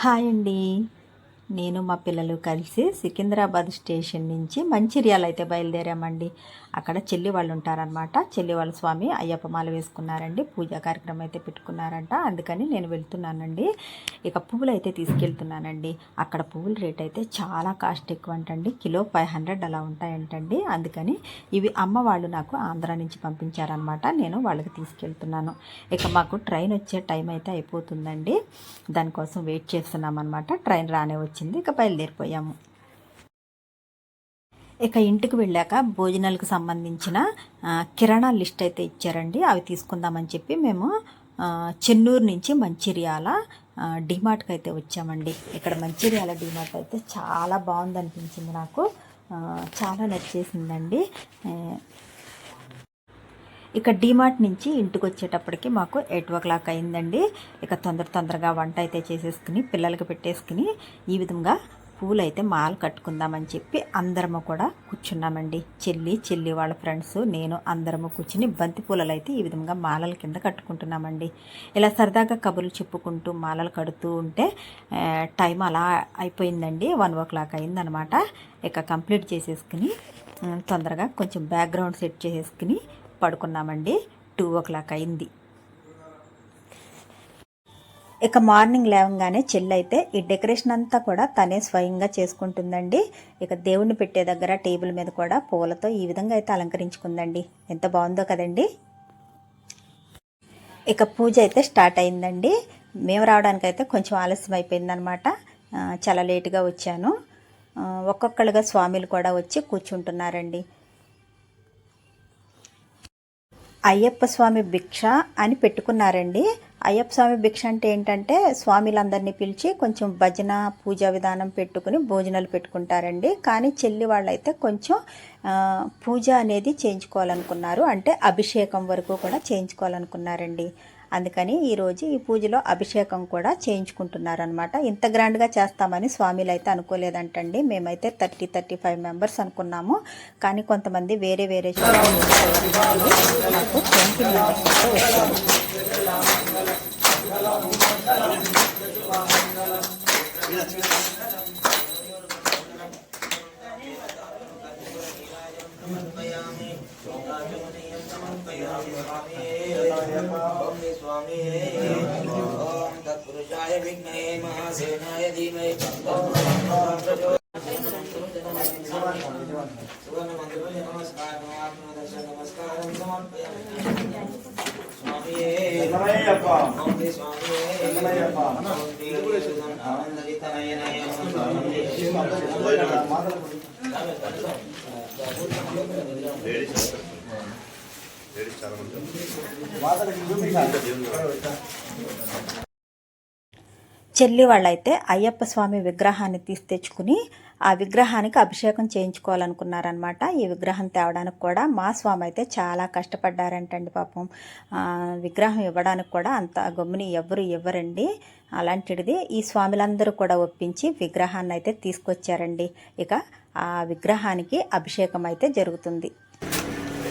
Hi అండి. నేను మా పిల్లలు కలిసి సికింద్రాబాద్ స్టేషన్ నుంచి మంచిర్యాల అయితే బయలుదేరామండి. అక్కడ చెల్లి వాళ్ళు ఉంటారనమాట చెల్లి వాళ్ళ స్వామి అయ్యప్ప మాల వేసుకున్నారండి. పూజా కార్యక్రమం అయితే పెట్టుకున్నారంట. అందుకని నేను వెళ్తున్నానండి. ఇక పువ్వులు అయితే తీసుకెళ్తున్నానండి. అక్కడ పువ్వుల రేట్ అయితే చాలా కాస్ట్ ఎక్కువ అంటండి కిలో ఫైవ్ హండ్రెడ్ అలా ఉంటాయంటండి. అందుకని ఇవి అమ్మ వాళ్ళు నాకు ఆంధ్ర నుంచి పంపించారనమాట నేను వాళ్ళకి తీసుకెళ్తున్నాను. ఇక మాకు ట్రైన్ వచ్చే టైం అయితే అయిపోతుందండి. దానికోసం వెయిట్ చేస్తున్నాం అనమాట ట్రైన్ రానే వచ్చింది ఇక బయలుదేరిపోయాము. ఇక ఇంటికి వెళ్ళాక భోజనాలకు సంబంధించిన కిరాణా లిస్ట్ అయితే ఇచ్చారండి. అవి తీసుకుందామని చెప్పి మేము చెన్నూరు నుంచి మంచిర్యాల డిమార్ట్కి అయితే వచ్చామండి. ఇక్కడ మంచిర్యాల డిమార్ట్ అయితే చాలా బాగుంది అనిపించింది నాకు చాలా నచ్చేసిందండి. ఇక డిమార్ట్ నుంచి ఇంటికి వచ్చేటప్పటికి మాకు ఎయిట్ ఓ క్లాక్ అయిందండి. ఇక తొందర తొందరగా వంట అయితే చేసేసుకుని పిల్లలకి పెట్టేసుకుని ఈ విధంగా పూలు అయితే మాల కట్టుకుందామని చెప్పి అందరము కూడా కూర్చున్నామండి. చెల్లి చెల్లి వాళ్ళ ఫ్రెండ్స్ నేను అందరము కూర్చుని బంతి పూలలు అయితే ఈ విధంగా మాలల కింద కట్టుకుంటున్నామండి. ఇలా సరదాగా కబుర్లు చెప్పుకుంటూ మాలలు కడుతూ ఉంటే టైం అలా అయిపోయిందండి. వన్ ఓ క్లాక్ అయిందనమాట. ఇక కంప్లీట్ చేసేసుకుని తొందరగా కొంచెం బ్యాక్గ్రౌండ్ సెట్ చేసేసుకుని పడుకున్నామండి. టూ ఓ క్లాక్ అయింది. ఇక మార్నింగ్ లేవగానే చెల్లి అయితే ఈ డెకరేషన్ అంతా కూడా తనే స్వయంగా చేసుకుంటుందండి. ఇక దేవుణ్ణి పెట్టే దగ్గర టేబుల్ మీద కూడా పూలతో ఈ విధంగా అయితే అలంకరించుకుందండి. ఎంత బాగుందో కదండి. ఇక పూజ అయితే స్టార్ట్ అయిందండి. మేము రావడానికైతే కొంచెం ఆలస్యం అయిపోయిందనమాట చాలా లేటుగా వచ్చాను. ఒక్కొక్కళ్ళుగా స్వామిలు కూడా వచ్చి కూర్చుంటున్నారండి. అయ్యప్ప స్వామి భిక్ష అని పెట్టుకున్నారండి. అయ్యప్ప స్వామి భిక్ష అంటే ఏంటంటే స్వామిలందరినీ పిలిచి కొంచెం భజన పూజా విధానం పెట్టుకుని భోజనాలు పెట్టుకుంటారండి. కానీ చెల్లి వాళ్ళైతే కొంచెం పూజ అనేది చేయించుకోవాలనుకున్నారు. అంటే అభిషేకం వరకు కూడా చేయించుకోవాలనుకున్నారండి. అందుకని ఈరోజు ఈ పూజలో అభిషేకం కూడా చేయించుకుంటున్నారనమాట ఇంత గ్రాండ్గా చేస్తామని స్వామిలు అయితే అనుకోలేదంటండి. మేమైతే థర్టీ థర్టీ ఫైవ్ మెంబర్స్ అనుకున్నాము. కానీ కొంతమంది వేరే వేరే చోట్ల నాకు ట్వంటీ మెంబర్స్ అయితే వచ్చారు. ఓం తత్పురుషాయ విఘ్నే మహాసేనాయ ధీమహి సువర్ణమంత్రులే నమస్కారం ఆత్మదర్శ నమస్కారం చెల్లి వాళ్ళైతే అయ్యప్ప స్వామి విగ్రహాన్ని తీసి తెచ్చుకుని ఆ విగ్రహానికి అభిషేకం చేయించుకోవాలనుకున్నారనమాట ఈ విగ్రహం తేవడానికి కూడా మా స్వామి అయితే చాలా కష్టపడ్డారంటండి పాపం. విగ్రహం ఇవ్వడానికి కూడా అంత గమ్ముని ఎవరు ఇవ్వరండి. అలాంటిది ఈ స్వామిలందరూ కూడా ఒప్పించి విగ్రహాన్ని అయితే తీసుకొచ్చారండి. ఇక ఆ విగ్రహానికి అభిషేకం అయితే జరుగుతుంది.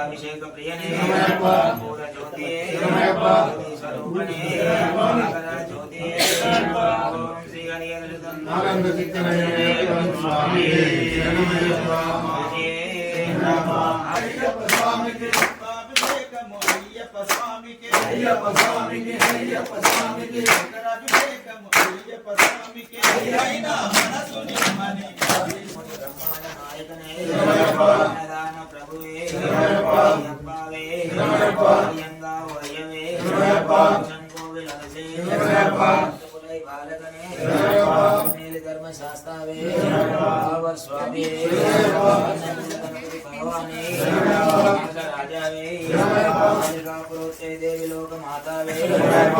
అభిషేక ప్రియనే పూర జ్యోతియే స్వరూపణే జ్యోతియే ఓం శ్రీ ఆనంద చిత్తనయనే స్వామి అయ్యప్ప స్వామికి అయ్యప్ప స్వామికి అయ్యప్ప స్వామికి అయినా మనసు నిమ్మని బ్రహ్మాండ నాయకనే ప్రధాన ప్రభువే అయ్యప్పవే అయ్యంగా వయవే కోవిల్ అలసే బాలకనే ధర్మ శాస్త్రావే స్వామి శరణయ్యప్ప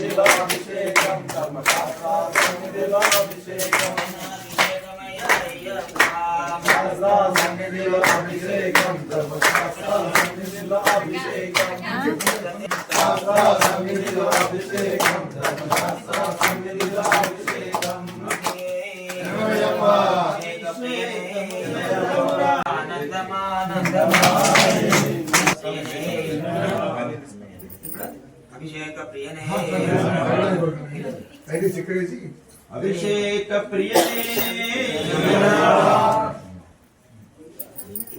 శాస్త్రాభిషేకం కర్మ శాస్త్రాభిషేకం శాస్త్రాభిషేకం అభిషేకం ధర్మశాస్త్రాలన్నిటిలో అభిషేకం శాస్త్రాలన్నిటిలో అభిషేక ప్రియనే. అభిషేక ప్రియనే.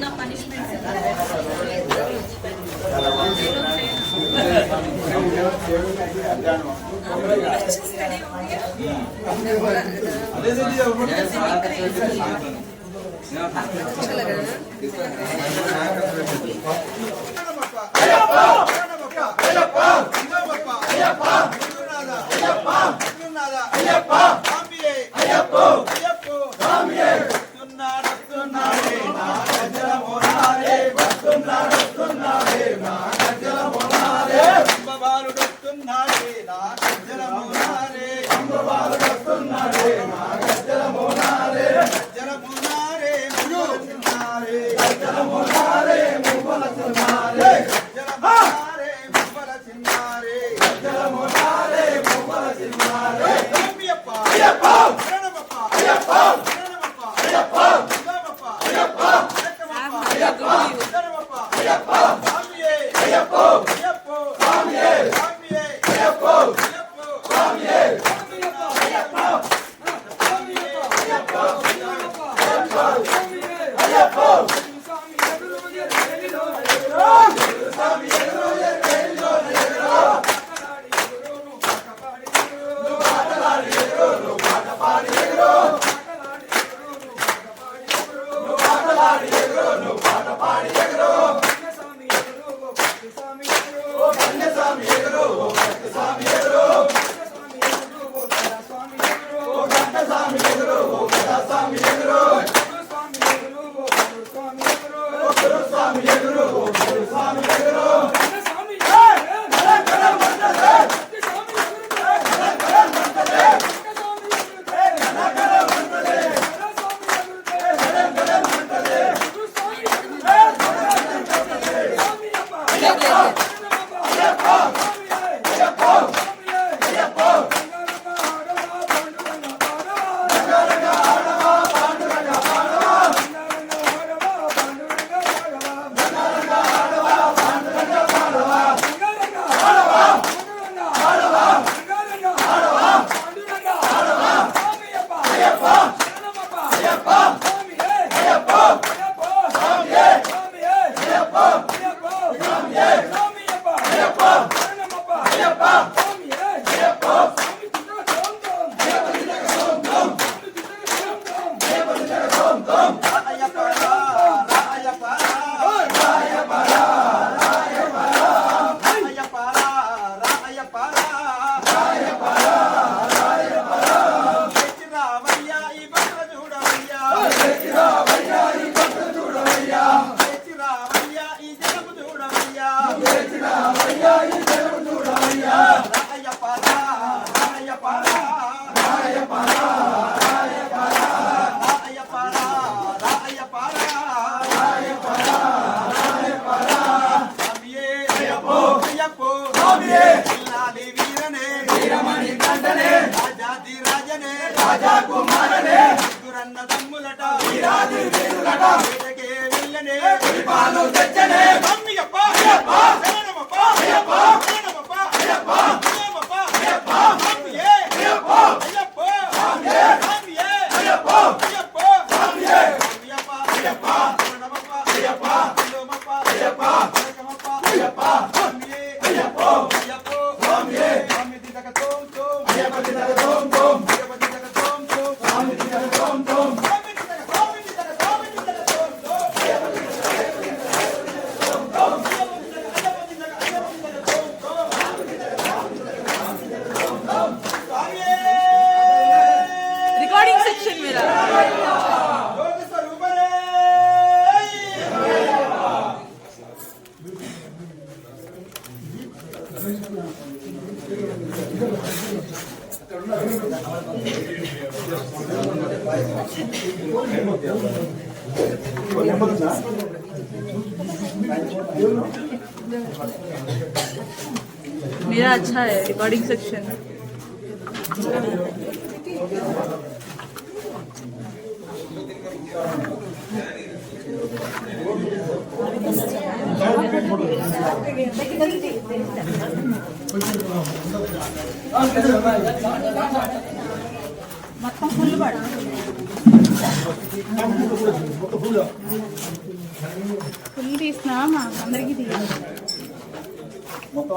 నా పనిష్మెంట్ అయ్యప్ప మొత్తం ఫుల్ పడు ఫుల్ తీసినా అందరికీ తీయాలి మొత్తం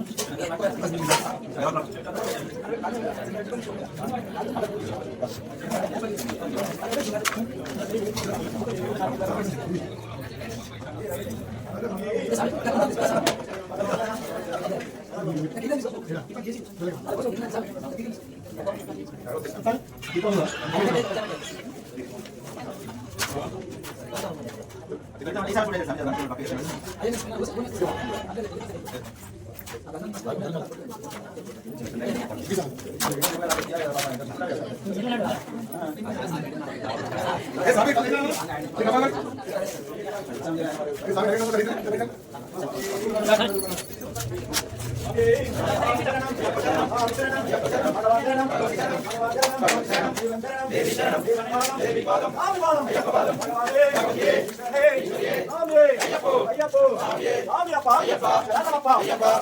이사람들에서 남자 남자를 받게 되면 아니면 정말 무슨 무슨 안 되는 దేవి శరణం దేవి పాదం ఆది పాదం అయ్యప్ప పాదం ya pak ya pak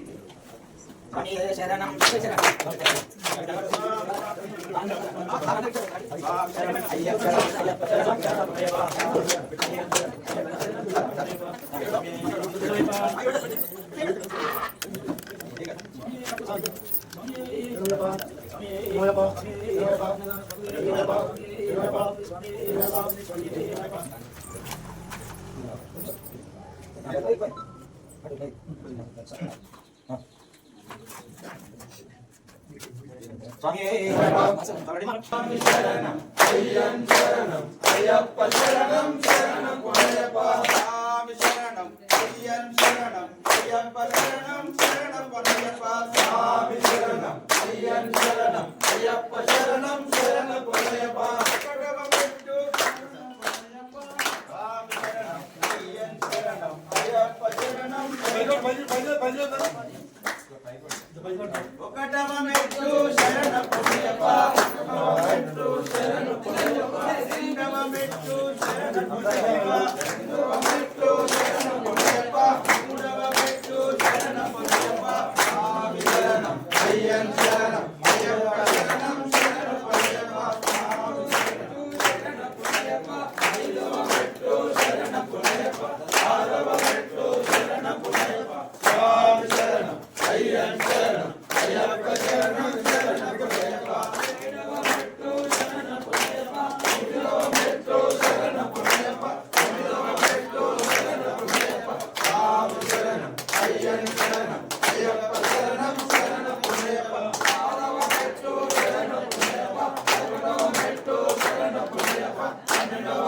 శరణం స్వామి శరణం అయ్యన్ శరణం అయ్యప్ప శరణం శరణం పొన్నయ్యప్ప స్వామి శరణం అయ్యన్ శరణం అయ్యప్ప శరణం శరణం పొన్నయ్యప్ప కడవబెట్టు స్వామి శరణం అయ్యన్ శరణం అయ్యప్ప శరణం ఒకటవ మెట్టు శరణ పొన్నయ్యప్ప ఒకటవ మెట్టు శరణ పొన్నయ్యప్ప మెట్టు శరణ రెండవ మెట్టు శరణ know.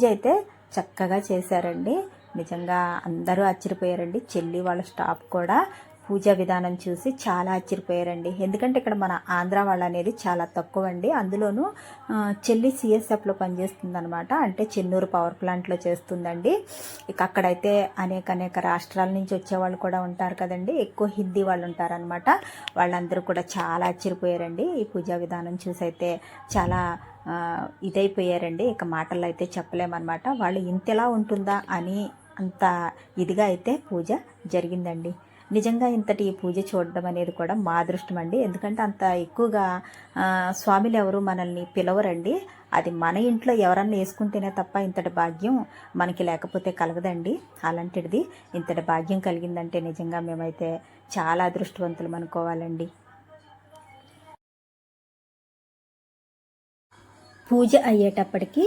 పూజ అయితే చక్కగా చేశారండి. నిజంగా అందరూ ఆశ్చర్యపోయారండి. చెల్లి వాళ్ళ స్టాఫ్ కూడా పూజా విధానం చూసి చాలా ఆశ్చర్యపోయారండి. ఎందుకంటే ఇక్కడ మన ఆంధ్ర వాళ్ళు అనేది చాలా తక్కువ అండి అందులోనూ చెల్లి సిఎస్ఎఫ్లో పనిచేస్తుంది అనమాట అంటే చెన్నూరు పవర్ ప్లాంట్లో చేస్తుందండి. ఇక అక్కడైతే అనేక అనేక రాష్ట్రాల నుంచి వచ్చేవాళ్ళు కూడా ఉంటారు కదండి. ఎక్కువ హిందీ వాళ్ళు ఉంటారనమాట వాళ్ళందరూ కూడా చాలా ఆశ్చర్యపోయారండి. ఈ పూజా విధానం చూసి అయితే చాలా ఇదైపోయారండి. ఇక మాటల్లో అయితే చెప్పలేమన్నమాట. వాళ్ళు ఇంతలా ఉంటుందా అని అంత ఇదిగా అయితే పూజ జరిగిందండి. నిజంగా ఇంతటి పూజ చూడడం అనేది కూడా మా అదృష్టం అండి ఎందుకంటే అంత ఎక్కువగా స్వామిలు ఎవరు మనల్ని పిలవరండి. అది మన ఇంట్లో ఎవరన్నా వేసుకుంటేనే తప్ప ఇంతటి భాగ్యం మనకి లేకపోతే కలగదండి. అలాంటిది ఇంతటి భాగ్యం కలిగిందంటే నిజంగా మేమైతే చాలా అదృష్టవంతులు అనుకోవాలండి. పూజ అయ్యేటప్పటికి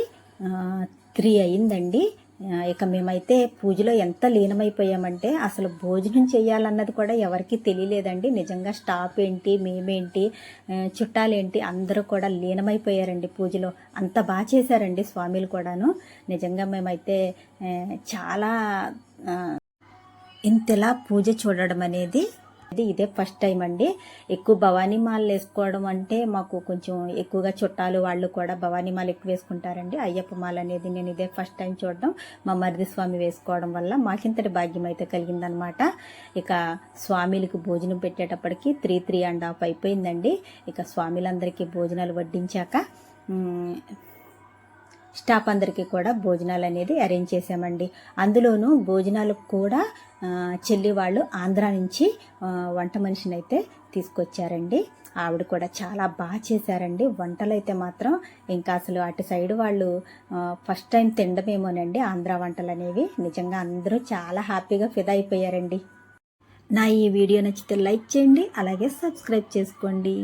త్రీ అయిందండి. ఇక మేమైతే పూజలో ఎంత లీనమైపోయామంటే అసలు భోజనం చేయాలన్నది కూడా ఎవరికీ తెలియలేదండి. నిజంగా స్టాప్ ఏంటి మేమేంటి చుట్టాలేంటి అందరూ కూడా లీనమైపోయారండి పూజలో. అంత బాగా చేశారండి స్వామిలు కూడాను. నిజంగా మేమైతే చాలా ఇంతలా పూజ చూడడం అనేది ఇది ఇదే ఫస్ట్ టైం అండి. ఎక్కువ భవానీ మాలలు వేసుకోవడం అంటే మాకు కొంచెం ఎక్కువగా చుట్టాలు వాళ్ళు కూడా భవానీ మాల ఎక్కువ వేసుకుంటారండి. అయ్యప్ప మాల అనేది నేను ఇదే ఫస్ట్ టైం చూడడం. మా మరిది స్వామి వేసుకోవడం వల్ల మాకింతటి భాగ్యం అయితే కలిగిందనమాట. ఇక స్వామిలకు భోజనం పెట్టేటప్పటికి త్రీ త్రీ అండ్ హాఫ్ అయిపోయిందండి. ఇక స్వామిలందరికీ భోజనాలు వడ్డించాక స్టాఫ్ అందరికీ కూడా భోజనాలు అనేది అరేంజ్ చేసామండి అందులోనూ భోజనాలకు కూడా చెల్లి వాళ్ళు ఆంధ్రా నుంచి వంట మనిషిని అయితే తీసుకొచ్చారండి. ఆవిడ కూడా చాలా బాగా చేశారండి. వంటలు అయితే మాత్రం ఇంకా అసలు అటు సైడ్ వాళ్ళు ఫస్ట్ టైం తినడమేమోనండి ఆంధ్రా వంటలు అనేవి నిజంగా అందరూ చాలా హ్యాపీగా ఫిదా అయిపోయారండి. నా ఈ వీడియో నచ్చితే లైక్ చేయండి అలాగే సబ్స్క్రైబ్ చేసుకోండి.